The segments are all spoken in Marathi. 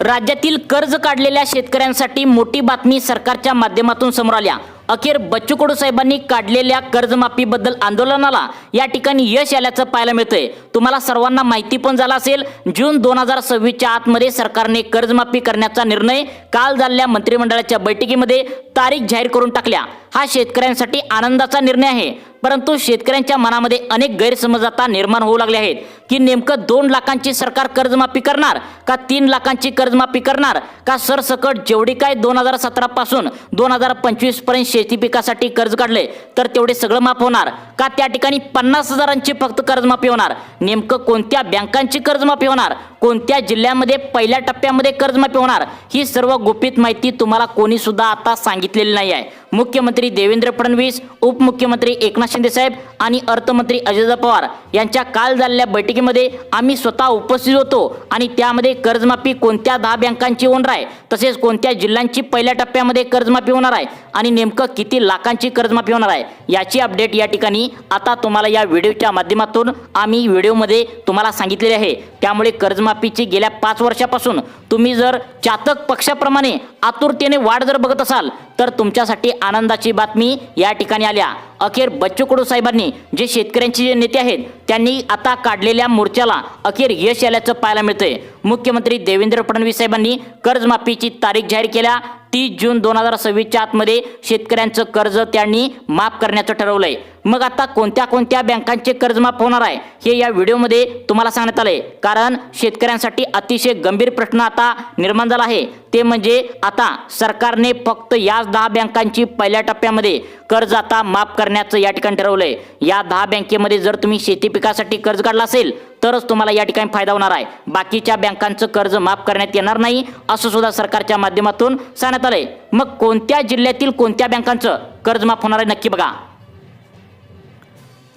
राज्यातील कर्ज काढलेल्या शेतकऱ्यांसाठी मोठी बातमी सरकारच्या माध्यमातून समोर आल्या. अखेर बच्चू कडू साहेबांनी काढलेल्या कर्जमाफीबद्दल आंदोलनाला या ठिकाणी यश आल्याचं पाहायला मिळतंय. तुम्हाला सर्वांना माहिती पण झाला असेल जून दोन हजार सव्वीसच्या आतमध्ये सरकारने कर्जमाफी करण्याचा निर्णय काल झालेल्या मंत्रिमंडळाच्या बैठकीमध्ये तारीख जाहीर करून टाकल्या. हा शेतकऱ्यांसाठी आनंदाचा निर्णय आहे. परंतु शेतकऱ्यांच्या मनामध्ये अनेक गैरसमज आता निर्माण होऊ लागले आहेत. की नेमकं दोन लाखांची सरकार कर्जमाफी करणार का तीन लाखांची कर्जमाफी करणार? का सरसकट जेवढी काय दोन हजार सतरा पासून दोन हजार पंचवीसपर्यंत शेती पिकासाठी कर्ज काढले तर तेवढे सगळं माफ होणार? का त्या ठिकाणी पन्नास हजारांची फक्त कर्जमाफी होणार? नेमकं कोणत्या बँकांची कर्जमाफी होणार? कोणत्या जिल्ह्यामध्ये पहिल्या टप्प्यामध्ये कर्जमाफी होणार? ही सर्व गुपित माहिती तुम्हाला कोणी सुद्धा आता सांगितलेली नाही आहे. मुख्यमंत्री देवेंद्र फडणवीस उपमुख्यमंत्री एकनाथ शिंदे साहेब आणि अर्थमंत्री अजित पवार यांच्या काल झालेल्या बैठकीमध्ये आम्ही स्वतः उपस्थित होतो आणि त्यामध्ये कर्जमाफी कोणत्या दहा बँकांची होणार आहे तसेच कोणत्या जिल्ह्यांची पहिल्या टप्प्यामध्ये कर्जमाफी होणार आहे आणि नेमकं किती लाखांची कर्जमाफी होणार आहे याची अपडेट या ठिकाणी आता तुम्हाला या व्हिडिओच्या माध्यमातून आम्ही व्हिडिओमध्ये तुम्हाला सांगितलेले आहे. त्यामुळे कर्जमाफीची गेल्या पाच वर्षापासून तुम्ही जर चातक पक्षाप्रमाणे आतुरतेने वाढ जर बघत असाल तर तुमच्यासाठी आनंदाची बातमी या ठिकाणी आल्या. अखेर बच्चू कडू साहेबांनी जे शेतकऱ्यांचे जे नेते आहेत त्यांनी आता काढलेल्या मोर्चाला अखेर यश आल्याचं पाहायला मिळतंय. मुख्यमंत्री देवेंद्र फडणवीस साहेबांनी कर्जमाफीची तारीख जाहीर केल्या. तीस जून दोन हजार सव्वीसच्या आतमध्ये शेतकऱ्यांचं कर्ज त्यांनी माफ करण्याचं ठरवलंय. मग आता कोणत्या कोणत्या बँकांचे कर्ज माफ होणार आहे हे या व्हिडिओमध्ये तुम्हाला सांगण्यात आलंय. कारण शेतकऱ्यांसाठी अतिशय गंभीर प्रश्न आता निर्माण झाला आहे. ते म्हणजे आता सरकारने फक्त याच दहा बँकांची पहिल्या टप्प्यामध्ये कर्ज आता माफ करण्याचं या ठिकाणी ठरवलंय. या दहा बँकेमध्ये जर तुम्ही शेती पिकासाठी कर्ज काढला असेल तरच तुम्हाला या ठिकाणी फायदा होणार आहे. बाकीच्या बँकांचं कर्ज माफ करण्यात येणार नाही असं सुद्धा सरकारच्या माध्यमातून सांगण्यात आलंय. मग कोणत्या जिल्ह्यातील कोणत्या बँकांचं कर्ज माफ होणार आहे नक्की बघा.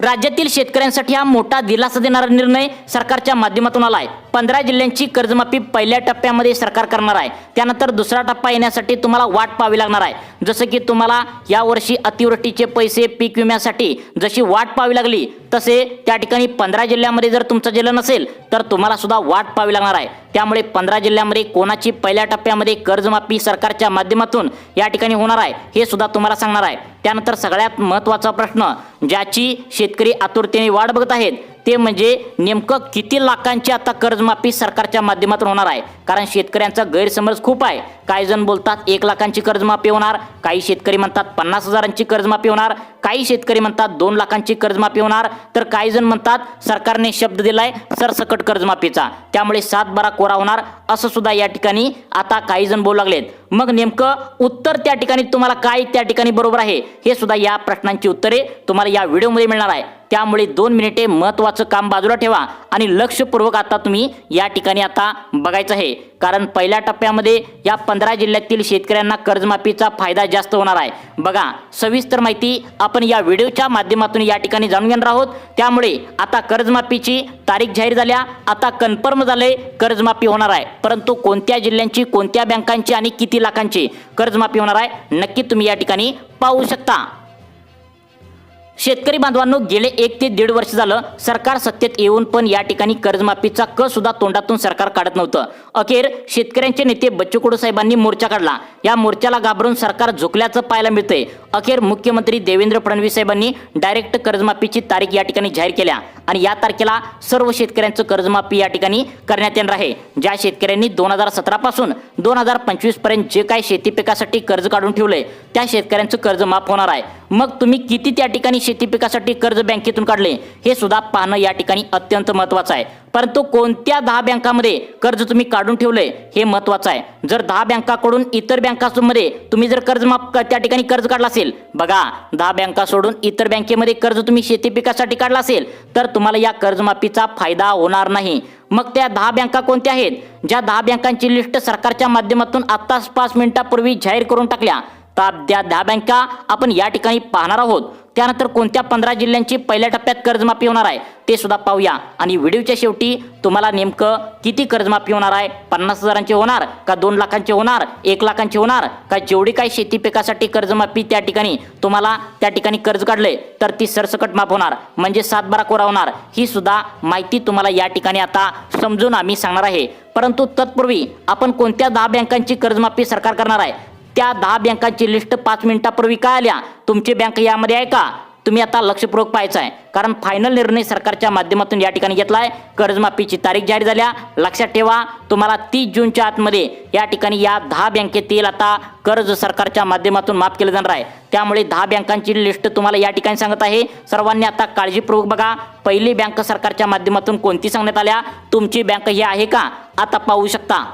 राज्यातील शेतकऱ्यांसाठी हा मोठा दिलासा देणारा निर्णय सरकारच्या माध्यमातून आला आहे पंधरा जिल्ह्यांची कर्जमाफी पहिल्या टप्प्यामध्ये सरकार करणार आहे. त्यानंतर दुसरा टप्पा येण्यासाठी तुम्हाला वाट पाहावी लागणार आहे. जसं की तुम्हाला यावर्षी अतिवृष्टीचे पैसे पीक विम्यासाठी जशी वाट पाहावी लागली तसे त्या ठिकाणी पंधरा जिल्ह्यामध्ये जर तुमचं जिल्हा नसेल तर तुम्हाला सुद्धा वाट पाहावी लागणार आहे. त्यामुळे पंधरा जिल्ह्यामध्ये कोणाची पहिल्या टप्प्यामध्ये कर्जमाफी सरकारच्या माध्यमातून या ठिकाणी होणार आहे हे सुद्धा तुम्हाला सांगणार आहे. त्यानंतर सगळ्यात महत्त्वाचा प्रश्न ज्याची शेतकरी आतुरतेने वाट बघत आहेत ते म्हणजे नेमकं किती लाखांची आता कर्जमाफी सरकारच्या माध्यमातून होणार आहे? कारण शेतकऱ्यांचा गैरसमज खूप आहे. काही जण बोलतात एक लाखांची कर्जमाफी होणार. काही शेतकरी म्हणतात पन्नास हजारांची कर्जमाफी होणार. काही शेतकरी म्हणतात दोन लाखांची कर्जमाफी होणार. तर काही जण म्हणतात सरकारने शब्द दिलाय सरसकट कर्जमाफीचा. त्यामुळे सात बारा कोरा होणार असं सुद्धा या ठिकाणी आता काही जण बोलू लागलेत. मग नेमकं उत्तर त्या ठिकाणी तुम्हाला काय त्या ठिकाणी बरोबर आहे? हे सुद्धा या प्रश्नांची उत्तरे तुम्हाला या व्हिडिओमध्ये मिळणार आहे. त्यामुळे दोन मिनिटे महत्त्वाचं काम बाजूला ठेवा आणि लक्षपूर्वक आता तुम्ही या ठिकाणी आता बघायचं आहे. कारण पहिल्या टप्प्यामध्ये या पंधरा जिल्ह्यातील शेतकऱ्यांना कर्जमाफीचा फायदा जास्त होणार आहे. बघा सविस्तर माहिती आपण या व्हिडिओच्या माध्यमातून या ठिकाणी जाणून घेणार आहोत. त्यामुळे आता कर्जमाफीची तारीख जाहीर झाल्या आता कन्फर्म झाले कर्जमाफी होणार आहे. परंतु कोणत्या जिल्ह्यांची कोणत्या बँकांची आणि किती लाखांची कर्जमाफी होणार आहे नक्की तुम्ही या ठिकाणी पाहू शकता. शेतकरी बांधवांनो गेले एक ते दीड वर्ष झालं सरकार सत्तेत येऊन पण या ठिकाणी कर्जमाफीचा क सुद्धा तोंडातून सरकार काढत नव्हतं. अखेर शेतकऱ्यांचे नेते बच्चू कडू साहेबांनी मोर्चा काढला. या मोर्चाला घाबरून सरकार झुकल्याचं पाहायला मिळतंय. अखेर मुख्यमंत्री देवेंद्र फडणवीस साहेबांनी डायरेक्ट कर्जमाफीची तारीख या ठिकाणी जाहीर केल्या आणि या तारखेला सर्व शेतकऱ्यांचं कर्जमाफी या ठिकाणी करण्यात येणार आहे. ज्या शेतकऱ्यांनी दोन हजार सतरा पासून दोन हजार पंचवीसपर्यंत जे काही शेती पिकासाठी कर्ज काढून ठेवलंय त्या शेतकऱ्यांचं कर्ज माफ होणार आहे. मग तुम्ही किती त्या ठिकाणी शेती पिकासाठी कर्ज बँकेतून काढले? हे सुद्धा पाहणं या ठिकाणी अत्यंत महत्वाचं आहे. परंतु कोणत्या दहा बँकामध्ये कर्ज तुम्ही काढून ठेवलंय हे महत्वाचं आहे. जर दहा बँकाकडून इतर बँकांमध्ये तुम्ही जर कर्ज माफ त्या ठिकाणी कर्ज काढला असेल बघा दहा बँका सोडून इतर बँकेमध्ये कर्ज तुम्ही शेती पिकासाठी काढला असेल तर तुम्हाला या कर्जमाफीचा फायदा होणार नाही. मग त्या दहा बँका कोणत्या आहेत? ज्या दहा बँकांची लिस्ट सरकारच्या माध्यमातून आत्ताच पाच मिनिटापूर्वी जाहीर करून टाकल्या. तर त्या दहा बँका आपण या ठिकाणी पाहणार आहोत. त्यानंतर कोणत्या पंधरा जिल्ह्यांची पहिल्या टप्प्यात कर्जमाफी होणार आहे ते सुद्धा पाहूया. आणि व्हिडिओच्या शेवटी तुम्हाला नेमकं किती कर्जमाफी होणार आहे? पन्नास हजारांची होणार का दोन लाखांची होणार एक लाखांची होणार का जेवढी काही शेती पिकासाठी कर्जमाफी त्या ठिकाणी तुम्हाला त्या ठिकाणी कर्ज काढलंय तर ती सरसकट माफ होणार. म्हणजे सातबारा कोरा होणार. ही सुद्धा माहिती तुम्हाला या ठिकाणी आता समजून आम्ही सांगणार आहे. परंतु तत्पूर्वी आपण कोणत्या दहा बँकांची कर्जमाफी सरकार करणार आहे? त्या दहा बँकांची लिस्ट पाच मिनिटापूर्वी काय आल्या? तुमची बँक यामध्ये आहे का? तुम्ही आता लक्षपूर्वक पाहायचं आहे कारण फायनल निर्णय सरकारच्या माध्यमातून या ठिकाणी घेतला आहे कर्जमाफीची तारीख जाहीर झाल्या. लक्षात ठेवा तुम्हाला तीस जूनच्या आतमध्ये या ठिकाणी या दहा बँकेतील आता कर्ज सरकारच्या माध्यमातून माफ केलं जाणार आहे. त्यामुळे दहा बँकांची लिस्ट तुम्हाला या ठिकाणी सांगत आहे. सर्वांनी आता काळजीपूर्वक बघा. पहिली बँक सरकारच्या माध्यमातून कोणती सांगण्यात आल्या? तुमची बँक ही आहे का? आता पाहू शकता.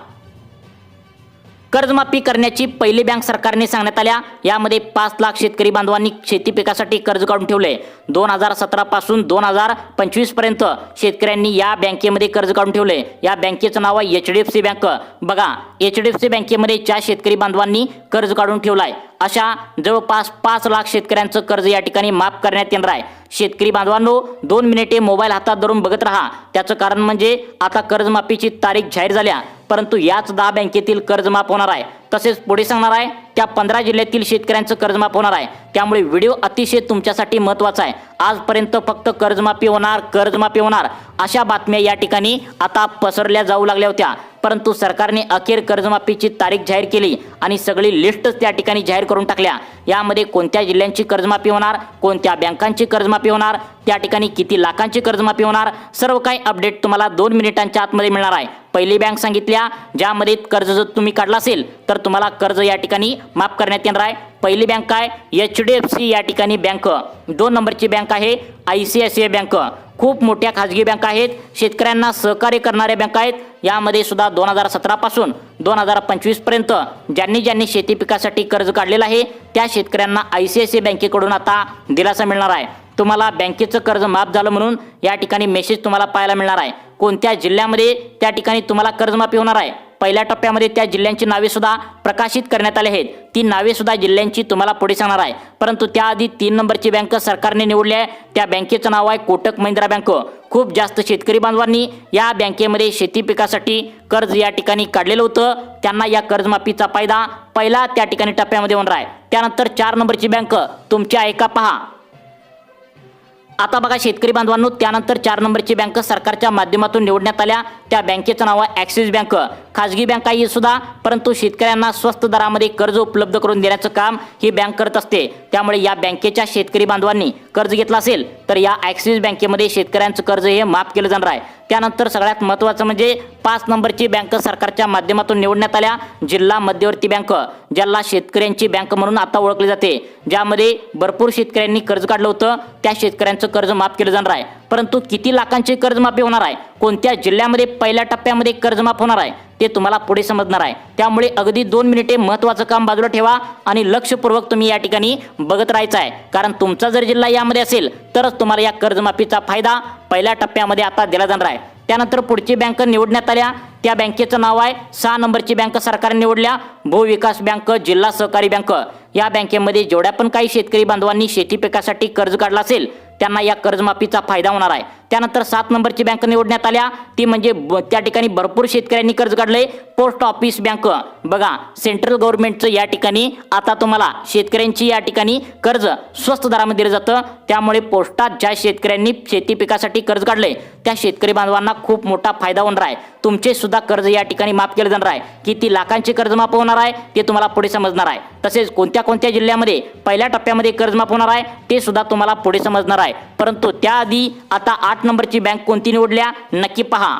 कर्जमाफी करण्याची पहिली बँक सरकारने सांगण्यात आल्या. यामध्ये पाच लाख शेतकरी बांधवांनी शेती पिकासाठी कर्ज काढून ठेवले. दोन हजार सतरा पासून दोन हजार पंचवीसपर्यंत शेतकऱ्यांनी या बँकेमध्ये कर्ज काढून ठेवले. या बँकेचं नाव आहे H D F C bank. बघा एच डी एफ सी बँकेमध्ये ज्या शेतकरी बांधवांनी कर्ज काढून ठेवलाय अशा जवळपास पाच लाख शेतकऱ्यांचं कर्ज या ठिकाणी माफ करण्यात येणार आहे. शेतकरी बांधवांनो दोन मिनिटे मोबाईल हातात धरून बघत राहा. त्याचं कारण म्हणजे आता कर्जमाफीची तारीख जाहीर झाल्या. परंतु याच दहा बँकेतील कर्ज माफ होणार आहे. तसेच पुढे सांगणार आहे त्या पंधरा जिल्ह्यातील शेतकऱ्यांचं कर्जमाफ होणार आहे. त्यामुळे व्हिडिओ अतिशय तुमच्यासाठी महत्त्वाचा आहे. आजपर्यंत फक्त कर्जमाफी होणार कर्जमाफी होणार अशा बातम्या या ठिकाणी आता पसरल्या जाऊ लागल्या होत्या. परंतु सरकारने अखेर कर्जमाफीची तारीख जाहीर केली आणि सगळी लिस्टच त्या ठिकाणी जाहीर करून टाकल्या. यामध्ये कोणत्या जिल्ह्यांची कर्जमाफी होणार कोणत्या बँकांची कर्जमाफी होणार त्या ठिकाणी किती लाखांची कर्जमाफी होणार सर्व काही अपडेट तुम्हाला दोन मिनिटांच्या आतमध्ये मिळणार आहे. पहिली बँक सांगितल्या ज्यामध्ये कर्ज जर तुम्ही काढला असेल तर तुम्हाला कर्ज या ठिकाणी माफ करण्यात येणार आहे. पहिली बँक आहे एच डी एफ सी या ठिकाणी बँक दोन नंबरची बँक आहे I C I C I bank खूप मोठ्या खाजगी बँका आहेत शेतकऱ्यांना सहकार्य करणाऱ्या बँका आहेत. यामध्ये सुद्धा दोन हजार सतरापासून दोन हजार पंचवीसपर्यंत ज्यांनी ज्यांनी शेती पिकासाठी कर्ज काढलेलं आहे त्या शेतकऱ्यांना आय सी आय सी बँकेकडून आता दिलासा मिळणार आहे. तुम्हाला बँकेचं कर्ज माफ झालं म्हणून या ठिकाणी मेसेज तुम्हाला पाहायला मिळणार आहे. कोणत्या जिल्ह्यामध्ये त्या ठिकाणी तुम्हाला कर्जमाफी होणार आहे? पहिल्या टप्प्यामध्ये त्या जिल्ह्यांची नावे सुद्धा प्रकाशित करण्यात आली आहेत. ती नावे सुद्धा जिल्ह्यांची तुम्हाला पुढे सांगणार आहे. परंतु त्याआधी तीन नंबरची बँक सरकारने निवडली आहे. त्या बँकेचं नाव आहे कोटक महिंद्रा बँक. खूप जास्त शेतकरी बांधवांनी या बँकेमध्ये शेती पिकासाठी कर्ज या ठिकाणी काढलेलं होतं. त्यांना या कर्जमाफीचा फायदा पहिला त्या ठिकाणी टप्प्यामध्ये होणार आहे. त्यानंतर चार नंबरची बँक. तुमच्या ऐका पहा. आता बघा शेतकरी बांधवांनो त्यानंतर चार नंबरची बँक सरकारच्या माध्यमातून निवडण्यात आल्या. त्या बँकेचं नाव आहे ॲक्सिस बँक. खाजगी बँक आहे सुद्धा परंतु शेतकऱ्यांना स्वस्त दरामध्ये कर्ज उपलब्ध करून देण्याचं काम ही बँक करत असते. त्यामुळे या बँकेच्या शेतकरी बांधवांनी कर्ज घेतलं असेल तर या ॲक्सिस बँकेमध्ये शेतकऱ्यांचं कर्ज हे माफ केलं जाणार आहे. त्यानंतर सगळ्यात महत्त्वाचं म्हणजे पाच नंबरची बँक सरकारच्या माध्यमातून निवडण्यात आल्या जिल्हा मध्यवर्ती बँक ज्याला शेतकऱ्यांची बँक म्हणून आता ओळखली जाते. ज्यामध्ये भरपूर शेतकऱ्यांनी कर्ज काढलं होतं. त्या शेतकऱ्यांचं कर्ज माफ केलं जाणार आहे. परंतु किती लाखांची कर्जमाफी होणार आहे? कोणत्या जिल्ह्यामध्ये पहिल्या टप्प्यामध्ये कर्जमाफ होणार आहे? ते तुम्हाला पुढे समजणार आहे. त्यामुळे अगदी दोन मिनिटे महत्त्वाचं काम बाजूला ठेवा आणि लक्षपूर्वक तुम्ही या ठिकाणी बघत राहायचं आहे. कारण तुमचा जर जिल्हा यामध्ये असेल तरच तुम्हाला या कर्जमाफीचा फायदा पहिल्या टप्प्यामध्ये आता दिला जाणार आहे. त्यानंतर पुढची बँक निवडण्यात आल्या. त्या बँकेचं नाव आहे सहा नंबरची बँक सरकारने निवडल्या. भूविकास बँक जिल्हा सहकारी बँक. या बँकेमध्ये जेवढ्या पण काही शेतकरी बांधवांनी शेती पिकासाठी कर्ज काढला असेल त्यांना या कर्जमाफीचा फायदा होणार आहे. त्यानंतर सात नंबरची बँक निवडण्यात आल्या. ती म्हणजे त्या ठिकाणी भरपूर शेतकऱ्यांनी कर्ज काढले पोस्ट ऑफिस बँक. बघा सेंट्रल गव्हर्नमेंटचं या ठिकाणी आता तुम्हाला शेतकऱ्यांची या ठिकाणी कर्ज स्वस्त दरामध्ये दिलं जातं. त्यामुळे पोस्टात ज्या शेतकऱ्यांनी शेती पिकासाठी कर्ज काढले त्या शेतकरी बांधवांना खूप मोठा फायदा होणार आहे. तुमचे सुद्धा कर्ज या ठिकाणी माफ केलं जाणार आहे. किती लाखांचे कर्ज माफ होणार आहे ते तुम्हाला पुढे समजणार आहे. तसेच कोणत्या कोणत्या जिल्ह्यामध्ये पहिल्या टप्प्यामध्ये कर्ज माफ होणार आहे ते सुद्धा तुम्हाला पुढे समजणार आहे. परंतु त्याआधी आता आठ नंबरची बँक कोणती निवडल्या? नक्की पहा.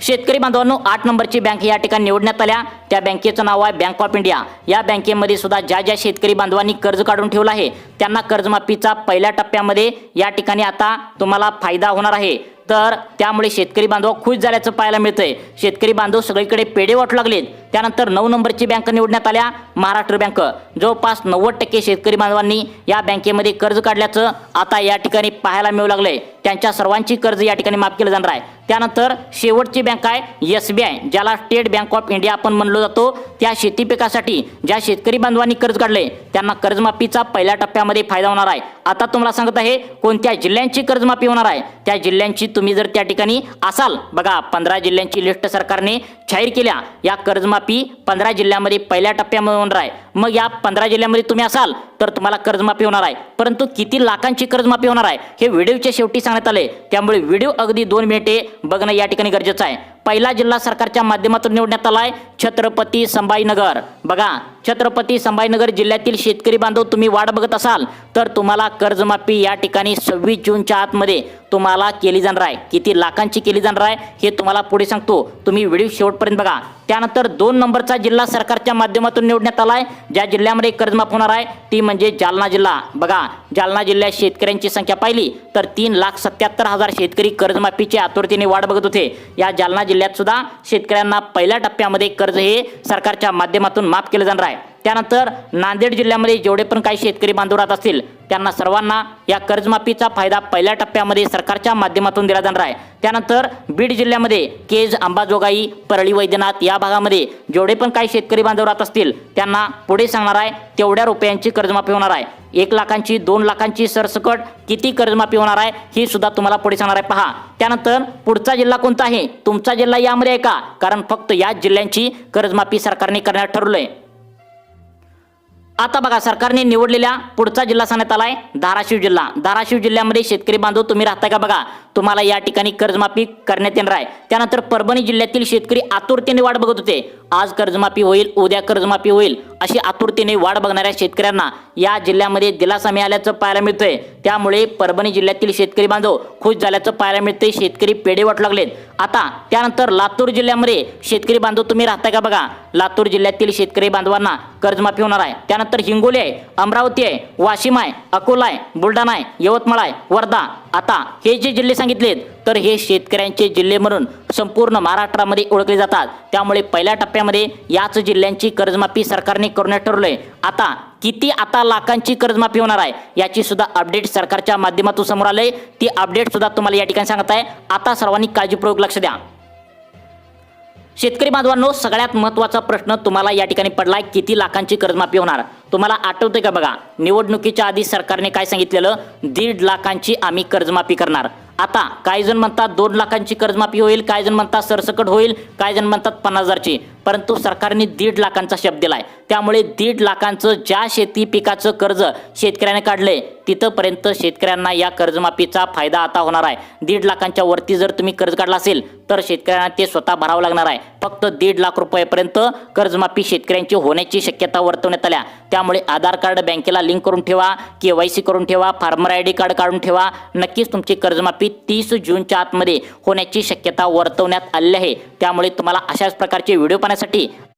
शेतकरी बांधवांनो आठ नंबरची बँक या ठिकाणी निवडण्यात आल्या. त्या बँकेचं नाव आहे बँक ऑफ इंडिया. या बँकेमध्ये सुद्धा ज्या ज्या शेतकरी बांधवांनी कर्ज काढून ठेवलं आहे त्यांना कर्जमाफीचा पहिल्या टप्प्यामध्ये या ठिकाणी आता तुम्हाला फायदा होणार आहे. तर त्यामुळे शेतकरी बांधव खुश झाल्याचं पाहायला मिळतंय. शेतकरी बांधव सगळीकडे पेढे वाटू लागलेत. त्यानंतर नऊ नंबरची बँक निवडण्यात आल्या महाराष्ट्र बँक. जवळपास नव्वद टक्के शेतकरी बांधवांनी या बँकेमध्ये कर्ज काढल्याचं आता या ठिकाणी पाहायला मिळू लागलंय. त्यांच्या सर्वांची कर्ज या ठिकाणी माफ केलं जाणार आहे. त्यानंतर शेवटची बँक आहे एस बी आय ज्याला स्टेट बँक ऑफ इंडिया आपण म्हणलो जातो. त्या शेती पिकासाठी ज्या शेतकरी बांधवांनी कर्ज काढले त्यांना कर्जमाफीचा पहिल्या टप्प्यामध्ये फायदा होणार आहे. आता तुम्हाला सांगत आहे कोणत्या जिल्ह्यांची कर्जमाफी होणार आहे? त्या जिल्ह्यांची तुम्ही जर त्या ठिकाणी असाल बघा पंधरा जिल्ह्यांची लिस्ट सरकारने जाहीर केल्या. या कर्जमाफी पंधरा जिल्ह्यामध्ये पहिल्या टप्प्यामध्ये होणार आहे. मग या पंधरा जिल्ह्यामध्ये तुम्ही असाल तर तुम्हाला कर्जमाफी होणार आहे. परंतु किती लाखांची कर्जमाफी होणार आहे हे व्हिडिओच्या शेवटी सांगण्यात आले. त्यामुळे व्हिडिओ अगदी दोन मिनिटे बघणं या ठिकाणी गरजेचं आहे. पहिला जिल्हा सरकारच्या माध्यमातून निवडण्यात आलाय छत्रपती संभाजीनगर. बघा छत्रपती संभाजीनगर जिल्ह्यातील शेतकरी बांधव तुम्ही वाट बघत असाल तर तुम्हाला कर्जमाफी या ठिकाणी सव्वीस जूनच्या आतमध्ये तुम्हाला केली जाणार आहे. किती लाखांची केली जाणार आहे हे तुम्हाला पुढे सांगतो. तुम्ही व्हिडिओ शेवटपर्यंत बघा त्यानंतर दोन नंबरचा जिल्हा सरकारच्या माध्यमातून निवडण्यात आलाय. ज्या जिल्ह्यामध्ये कर्जमाफ होणार आहे ती म्हणजे जालना जिल्हा. बघा जालना जिल्ह्यात शेतकऱ्यांची संख्या पाहिली तर तीन लाख सत्याहत्तर हजार शेतकरी कर्जमाफीची आतुरतेने वाट बघत होते. या जालना जिल्ह्यात सुद्धा शेतकऱ्यांना पहिल्या टप्प्यामध्ये कर्ज हे सरकारच्या माध्यमातून माफ केलं जाणार आहे. त्यानंतर नांदेड जिल्ह्यामध्ये जेवढे पण काही शेतकरी बांधव राहत असतील त्यांना सर्वांना या कर्जमाफीचा फायदा पहिल्या टप्प्यामध्ये सरकारच्या माध्यमातून दिला जाणार आहे. त्यानंतर बीड जिल्ह्यामध्ये केज अंबाजोगाई परळी वैद्यनाथ या भागामध्ये जेवढे पण काही शेतकरी बांधव राहत असतील त्यांना पुढे सांगणार आहे तेवढ्या रुपयांची कर्जमाफी होणार आहे. एक लाखांची दोन लाखांची सरसकट किती कर्जमाफी होणार आहे ही सुद्धा तुम्हाला पुढे सांगणार आहे. पहा त्यानंतर पुढचा जिल्हा कोणता आहे? तुमचा जिल्हा यामध्ये आहे का? कारण फक्त याच जिल्ह्यांची कर्जमाफी सरकारने करण्यात ठरवलंय. आता बघा सरकारने निवडलेल्या पुढचा जिल्हा सांगण्यात आलाय धाराशिव जिल्हा. धाराशिव जिल्ह्यामध्ये शेतकरी बांधव तुम्ही राहताय का बघा? तुम्हाला या ठिकाणी कर्जमाफी करण्यात येणार आहे. त्यानंतर परभणी जिल्ह्यातील शेतकरी आतुरतेने वाट बघत होते. आज कर्जमाफी होईल उद्या कर्जमाफी होईल अशी आतुरतेने वाट बघणाऱ्या शेतकऱ्यांना या जिल्ह्यामध्ये दिलासा मिळाल्याचं पाहायला मिळतंय. त्यामुळे परभणी जिल्ह्यातील शेतकरी बांधव खुश झाल्याचं पाहायला मिळतंय. शेतकरी पेढे वाटू लागलेत. आता त्यानंतर लातूर जिल्ह्यामध्ये शेतकरी बांधव तुम्ही राहताय का बघा? लातूर जिल्ह्यातील शेतकरी बांधवांना कर्जमाफी होणार आहे. त्यानंतर हिंगोली आहे अमरावती आहे वाशिम आहे अकोला आहे बुलढाणा आहे यवतमाळ आहे वर्धा आता हे जे जिल्हे सांगितलेत तर हे शेतकऱ्यांचे जिल्हे म्हणून संपूर्ण महाराष्ट्रामध्ये ओळखले जातात. त्यामुळे पहिल्या टप्प्यामध्ये याच जिल्ह्यांची कर्जमाफी सरकारने करण्यात ठरवलंय. आता किती आता लाखांची कर्जमाफी होणार आहे याची सुद्धा अपडेट सरकारच्या माध्यमातून समोर आलंय. ती अपडेट सुद्धा तुम्हाला या ठिकाणी सांगत आहे. आता सर्वांनी काळजीपूर्वक लक्ष द्या. शेतकरी बांधवांनो सगळ्यात महत्त्वाचा प्रश्न तुम्हाला या ठिकाणी पडलाय किती लाखांची कर्जमाफी होणार? तुम्हाला आठवते का बघा निवडणुकीच्या आधी सरकारने काय सांगितलेलं? दीड लाखांची आम्ही कर्जमाफी करणार. आता काही जण म्हणतात दोन लाखांची कर्जमाफी होईल काही जण म्हणतात सरसकट होईल काही जण म्हणतात पन्नास हजारची. परंतु सरकारने दीड लाखांचा शब्द दिलाय. त्यामुळे दीड लाखांचं ज्या शेती पिकाचं कर्ज शेतकऱ्याने काढलंय तिथंपर्यंत शेतकऱ्यांना या कर्जमाफीचा फायदा आता होणार आहे. दीड लाखांच्या वरती जर तुम्ही कर्ज काढला असेल तर शेतकऱ्यांना ते स्वतः भरावं लागणार आहे. फक्त दीड लाख रुपयापर्यंत कर्जमाफी शेतकऱ्यांची होण्याची शक्यता वर्तवण्यात आल्या. त्यामुळे आधार कार्ड बँकेला लिंक करून ठेवा के वाय सी करून ठेवा फार्मर आय डी कार्ड काढून ठेवा. नक्कीच तुमची कर्जमाफी तीस जूनच्या आतमध्ये होण्याची शक्यता वर्तवण्यात आली आहे. त्यामुळे तुम्हाला अशाच प्रकारचे व्हिडिओ पाहण्यासाठी